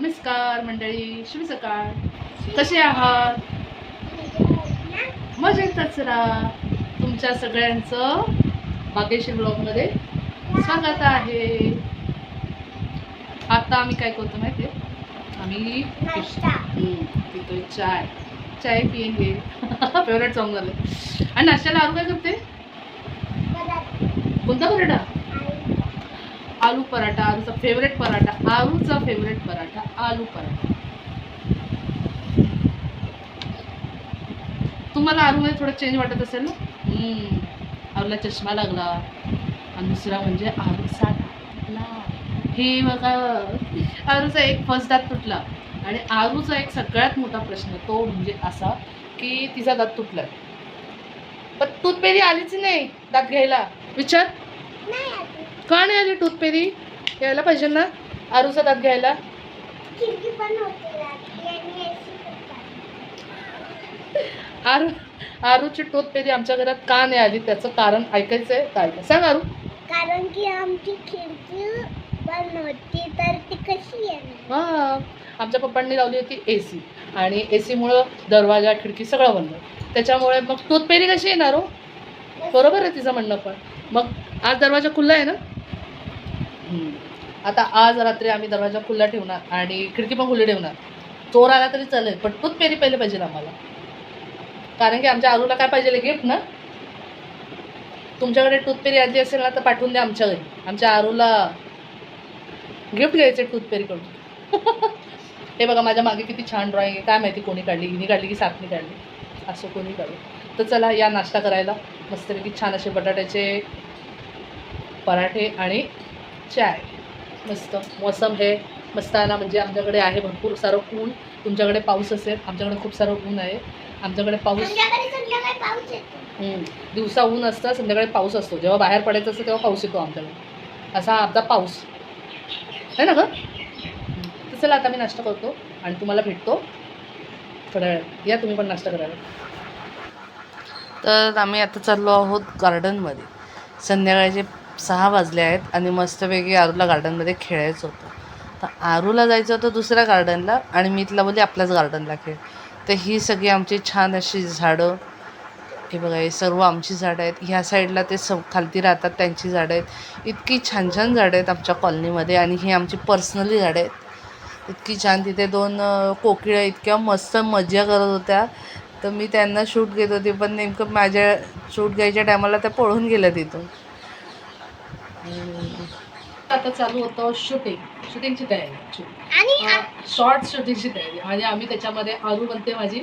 नमस्कार मंडळी शुभ सकाळ. कसे आहात? मजेतच राहा तुमच्या सगळ्यांचं भाग्यश्री ब्लॉगमध्ये स्वागत आहे. आता आम्ही काय करतो माहिती आहे? आम्ही पितोय चाय. चाय पियेंगे. फेवरेट सॉंग झालं आणि नाश्त्याला आरू काय करते? कोणता पराठा आलू पराठा आलूचा फेवरेट पराठा आलूचा फेवरेट पराठा आलू पराठा. तुम्हाला आलूमध्ये थोडं चेंज वाटत असेल ना? आलूला चष्मा लागला. आणि दुसरा म्हणजे आलूचा तुटला हे बघा. आरूचा एक फर्स्ट दात तुटला. आणि आरूचा एक सगळ्यात मोठा प्रश्न तो म्हणजे असा की तिचा दात तुटला. पण टूथपेरी आलीच नाही दात घ्यायला. विचार. का नाही आली टूथपेरी? यायला पाहिजे ना आरूचा दात घ्यायला. आरू आरूची टूथपेरी आमच्या घरात का नाही आली त्याचं कारण ऐकायचं आहे काय? काय सांग आरू. कारण की आमची खिडकी बंद होती तर ती कशी येणार? हां आमच्या पप्पांनी लावली होती ए सी आणि ए सीमुळं दरवाजा खिडकी सगळं बंद. त्याच्यामुळे मग टूथपेरी कशी येणार हो? बरोबर आहे तिचं म्हणणं पण. मग आज दरवाजा खुल्ला आहे ना? आता आज रात्री आम्ही दरवाजा खुल्ला ठेवणार आणि खिडकी पण खुली ठेवणार. चोर आला तरी चालेल पण टूथपेरी पहिले पाहिजे आम्हाला. कारण की आमच्या आरूला काय पाहिजे गिफ्ट ना? तुमच्याकडे टूथपेरी आधी असेल ना तर पाठवून द्या आमच्या घरी आमच्या आरूला गिफ्ट घ्यायचे टूथपेरीकडून हे बघा माझ्या मागे किती छान ड्रॉइंग आहे. काय माहिती कोणी काढली हिने काढली की साथने काढली. असं कोणी काढलं. तर चला या नाश्ता करायला. मस्तपैकी छान असे बटाट्याचे पराठे आणि चाय. मस्त. मोसम हे मस्त आहे ना म्हणजे आमच्याकडे आहे भरपूर सारं ऊन. तुमच्याकडे पाऊस असेल आमच्याकडे खूप सारं ऊन आहे. आमच्याकडे पाऊस. दिवसा ऊन असतं संध्याकाळी पाऊस असतो. जेव्हा बाहेर पडायचं असतं तेव्हा पाऊस येतो आमच्याकडे. असा अर्धा पाऊस. आहे ना गं. तर चला आता मी नाश्ता करतो आणि तुम्हाला भेटतो. थोड्या वेळ या तुम्ही पण नाश्ता करायला. तर आम्ही आता चाललो आहोत गार्डनमध्ये. संध्याकाळचे सहा वाजले आहेत आणि मस्तपैकी आरूला गार्डनमध्ये खेळायचं होतं. तर आरूला जायचं होतं दुसऱ्या गार्डनला आणि मी तिला बोलली आपल्याच गार्डनला खेळ. तर ही सगळी आमची छान अशी झाडं हे बघा हे सर्व आमची झाडं आहेत. ह्या साईडला ते स खालती राहतात त्यांची झाडं आहेत. इतकी छान छान झाडं आहेत आमच्या कॉलनीमध्ये आणि ही आमची पर्सनली झाडं आहेत. इतकी छान तिथे दोन कोकिळ्या इतक्या मस्त मजा करत होत्या. तर मी त्यांना शूट घेत होते पण नेमकं माझ्या शूट घ्यायच्या टायमाला त्या पळून गेल्या तिथून. आता चालू होतं शूटिंग शूटिंगची तयारी. शॉर्ट शूटिंगची तयारी. आणि आम्ही त्याच्यामध्ये आरू बनते माझी.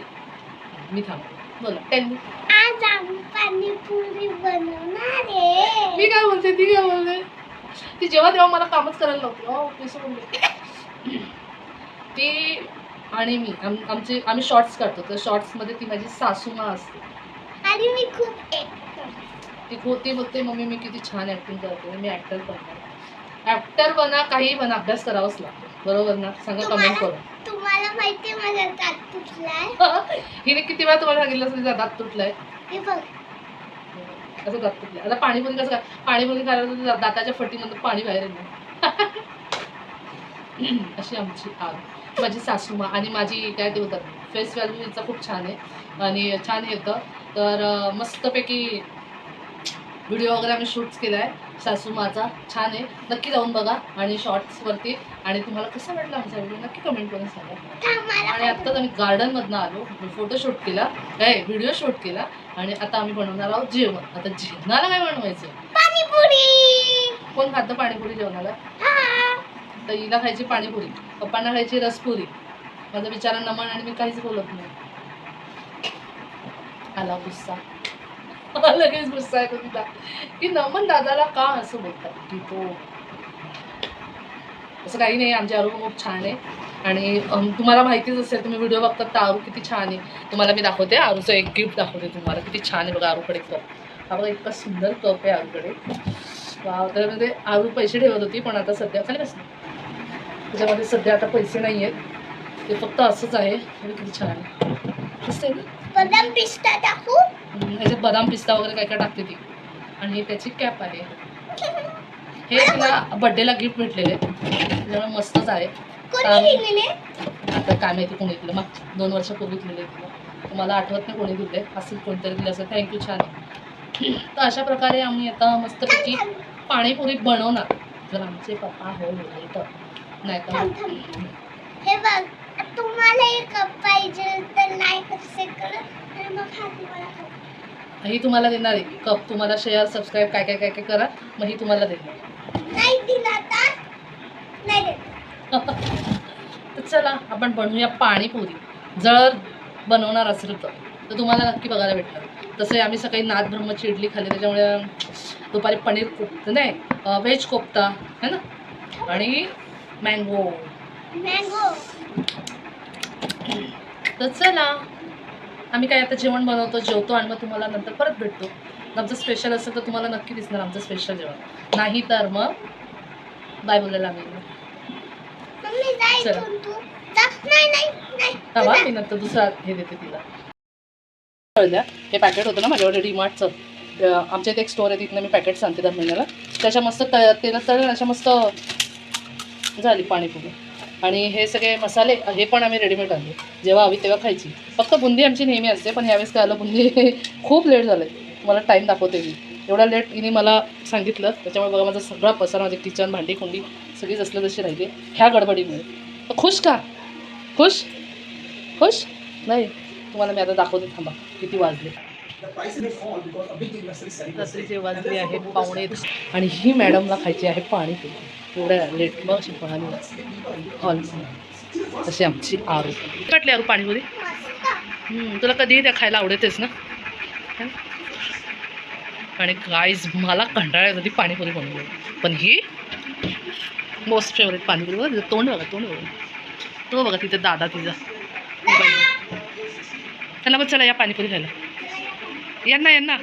मी थांबते. बोला. मी आज आम्ही पाणीपुरी बनवणार आहे. मी काय बोलते? ती काय बोलते? ती जेव्हा तेव्हा मला कामच करायला लावते हो कसं बोलते ती आणि मी आम आमचे आम्ही शॉर्ट्स काढतो. तर शॉर्ट्समध्ये ती माझी सासूमा असते. आणि मी खूप ती होती बोलते मम्मी मी किती छान ॲक्टिंग करते. मी ॲक्टर बनणार. ॲक्टर बना काही बना अभ्यास करावाच लागतो. बरोबर ना? सांगा कमेंट करून. तुम्हाला माहिती आहे माझा दात तुटलाय? हिने किती वेळा तुम्हाला सांगितलं तिचा दात तुटलाय? हे असं दात तुटलं आता पाणीपुरी कसं खायला तर दा- दाताच्या फटीमधून पाणी बाहेर येणार. अशी आमची आग. माझी सासूमा आणि माझी काय ते होतात फेस व्हॅल्यू हिचा खूप छान आहे. आणि छान येतं तर मस्तपैकी व्हिडिओ वगैरे आम्ही शूट्स केला आहे सासूमाचा छान आहे. नक्की जाऊन बघा. आणि शॉर्ट्सवरती आणि तुम्हाला कसं वाटलं आमचा व्हिडिओ नक्की कमेंट करून सांगा. आणि आत्ताच आम्ही गार्डनमधनं आलो. फोटो शूट केला. काय व्हिडिओ शूट केला. आणि आता आम्ही बनवणार आहोत जेवण. आता जेवणाला काय बनवायचं? पाणीपुरी! कोण खातं पाणीपुरी जेवणाला? तर हिला खायची पाणीपुरी पप्पांना खायची रसपुरी. माझा बिचारा नमन आणि मी काहीच बोलत नाही. आला गुस्सा. लगेच गुस्सा येतो तिला. की नमन दादाला का असं बोलतात? की तो असं काही नाही आमची आरू खूप छान आहे. आणि तुम्हाला माहितीच असेल तुम्ही व्हिडिओ बघतात तर आरू किती छान आहे. तुम्हाला मी दाखवते आरूचं एक गिफ्ट दाखवते तुम्हाला. किती छान आहे बघा आरूकडे कप हा बघा इतका सुंदर कप आहे आरूकडे. वाव म्हणजे आरू पैसे ठेवत होती पण आता सध्या खाली कसं त्याच्यामध्ये सध्या आता पैसे नाही आहेत. ते फक्त असंच आहे. किती छान आहे. बदाम पिस्ता टाकू बदाम पिस्ता वगैरे काय काय टाकते ती. आणि त्याची कॅप आहे. हे तिला बड्डेला गिफ्ट भेटलेले त्याच्यामुळे मस्तच आहे. आता काय माहिती कोणी दिलं. मग दोन वर्षापूर्वी दिलेले तिला. मला आठवत नाही कोणी दिले असेल कोणतरी दिलं असेल. थँक्यू छान तर अशा प्रकारे आम्ही आता मस्तपैकी पाणीपुरी बनवणार. जर आमचे पप्पा हो तर नाही. हे बघ तुम्हाला एक कप पाहिजे तर मग हा तुम्हाला ही देणार आहे. कप तुम्हाला शेअर सबस्क्राईब काय काय काय काय करा मग ही तुम्हाला देणार नाही दिला तर नाही देत. तर चला आपण बनवूया पाणीपुरी. जर बनवणार असेल तर. तर तुम्हाला नक्की बघायला भेटणार. तसे आम्ही सकाळी नाथ ब्रह्मची इडली खाल्ली त्याच्यामुळे दुपारी पनीर कोफ्ता नाही व्हेज कोफ्ता है ना? आणि मँगो मँगो तर चला आम्ही काय आता जेवण बनवतो जेवतो आणि मग तुम्हाला नंतर परत भेटतो. आमचं स्पेशल असेल तर तुम्हाला नक्की दिसणार आमचं स्पेशल जेवण. नाही तर मग बाय बोलायला आम्ही चला. मी नंतर दुसरा हे देते तिला. हे पॅकेट होतं ना माझ्याकडे डीमार्टचं आमच्या इथे एक स्टोर आहे तिथनं मी पॅकेट्स आणते दर महिन्याला. त्याच्या मस्त तेलात तळून अशा मस्त झाली पाणीपुरी. आणि हे सगळे मसाले हे पण आम्ही रेडीमेड आणले. जेव्हा हवी तेव्हा खायची. फक्त बुंदी आमची नेहमी असते पण यावेळेस काय आलं बुंदी खूप लेट झालं मला टाईम दाखवते मी. एवढा लेट हिने मला सांगितलं. त्याच्यामुळे बघा माझा सगळा पसार माझे किचन भांडी कुंडी सगळीच असलं तशी राहिली. ह्या गडबडीमुळे. खुश का? खुश? खुश? नाही. तुम्हाला मी आता दाखवते थांबा. किती वाजले? रात्रीचे वाजले आहे पावणे दहा. आणि ही मॅडमला खायची आहे पाणीपुरी एवढ्या लेट मग पाणी हॉल. अशी आमची आरू कटली आरू पाणीपुरी? तुला कधीही त्या खायला आवडतेच ना? ना? आणि गाईज मला कंटाळा येत होती पाणीपुरी बनवली. पण ही मोस्ट फेवरेट पाणीपुरी बघा तिचं तोंड बघा तोंड बघा. तो बघा तिथे दादा तिचा. त्यांना बघ चला या पाणीपुरी खायला. यांना यांना.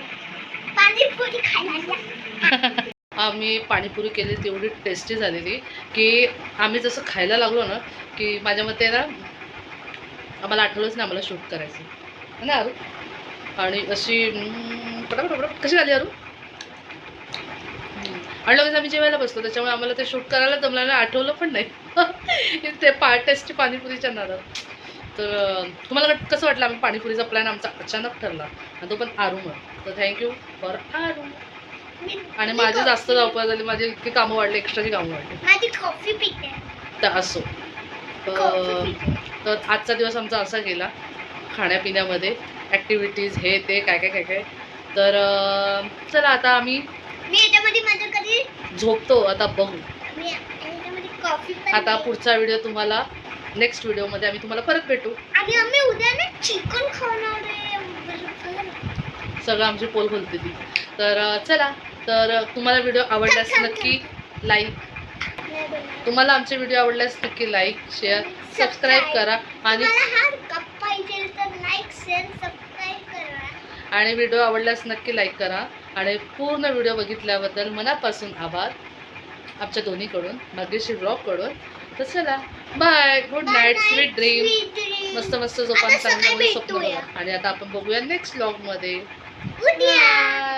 आम्ही पाणीपुरी केली तेवढी टेस्टी झालेली. की आम्ही जसं खायला लागलो ना की माझ्या मते ना आम्हाला आठवलंच नाही आम्हाला शूट करायचं. है ना अरू आणि अशी पटापट पटापट. कशी झाली अरू. आणि लगेच आम्ही जेवायला बसलो त्याच्यामुळे आम्हाला ते शूट करायला जमलं नाही आठवलं पण नाही. ते पा टेस्टी पाणीपुरीच्या नादात. तर तुम्हाला कसं वाटलं आम्ही पाणीपुरीचा प्लॅन आमचा अचानक ठरला. आणि तो पण आरूमुळे तर थँक्यू फॉर आरू मी- आणि माझी जास्त धावपळ झाली. माझी इतकी कामं वाढली एक्स्ट्राची कामं वाढली. माझी कॉफी पिते. तर असो. तर आजचा दिवस आमचा असा गेला. खाण्यापिण्यामध्ये ॲक्टिव्हिटीज हे ते काय काय काय काय. तर चला आता आम्ही कधी झोपतो. आता बघू. आता. पुढचा व्हिडिओ तुम्हाला नेक्स्ट व्हिडिओमध्ये आम्ही तुम्हाला परत भेटू. आणि आम्ही उद्या ना चिकन खाणार आहे. सगळं आमची पोल खोलते ती. तर चला. तर तुम्हाला व्हिडिओ आवडल्यास नक्की लाईक. तुम्हाला आमचे व्हिडिओ आवडल्यास नक्की लाईक शेअर सबस्क्राईब करा. आणि आणि व्हिडिओ आवडल्यास नक्की लाईक करा. आणि पूर्ण व्हिडिओ बघितल्याबद्दल मनापासून आभार. आमच्या दोन्हीकडून भाग्यश्री ब्लॉगकडून तर चला bye good night sweet dream. मस्त मस्त झोपान चांगलं स्वप्न आणि आता आपण बघूया नेक्स्ट ब्लॉगमध्ये उद्या. Bye.